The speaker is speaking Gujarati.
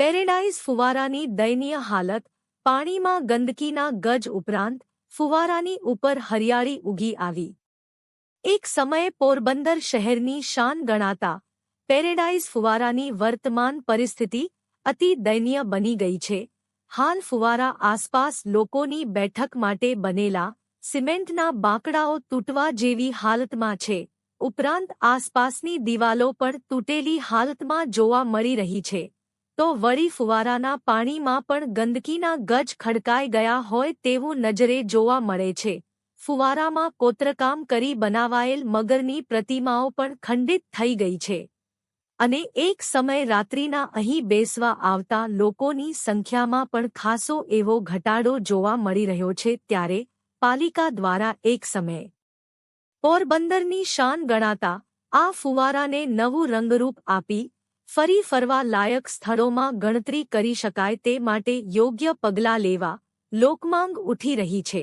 પેરેડાઇઝ ફુવારાની દયનીય હાલત, પાણીમાં ગંદકીના ગજ ઉપરાંત ફુવારાની ઉપર હરિયાળી ઉગી આવી. એક સમયે પોરબંદર શહેરની શાન ગણાતા પેરેડાઇઝ ફુવારાની વર્તમાન પરિસ્થિતિ અતિ દયનીય બની ગઈ છે. હાલ ફુવારા આસપાસ લોકોની બેઠક માટે બનેલા સિમેન્ટના બાંકડાઓ તૂટવા જેવી હાલતમાં છે. ઉપરાંત આસપાસની દિવાલો પણ તૂટેલી હાલતમાં જોવા મળી રહી છે. તો વળી ફુવારાના પાણીમાં પણ ગંદકીના ગજ ખડકાઈ ગયા હોય તેવું નજરે જોવા મળે છે. ફુવારામાં કોતરકામ કરી બનાવાયેલ મગરની પ્રતિમાઓ પણ ખંડિત થઈ ગઈ છે. અને એક સમય રાત્રિના અહીં બેસવા આવતા લોકોની સંખ્યામાં પણ ખાસો એવો ઘટાડો જોવા મળી રહ્યો છે ત્યારે પાલિકા દ્વારા એક સમયે પોરબંદરની શાન ગણાતા આ ફુવારાને નવું રંગરૂપ આપી ફરી ફરવા લાયક સ્થળોમાં ગણતરી કરી શકાય તે માટે યોગ્ય પગલાં લેવા લોકમાંગ ઉઠી રહી છે.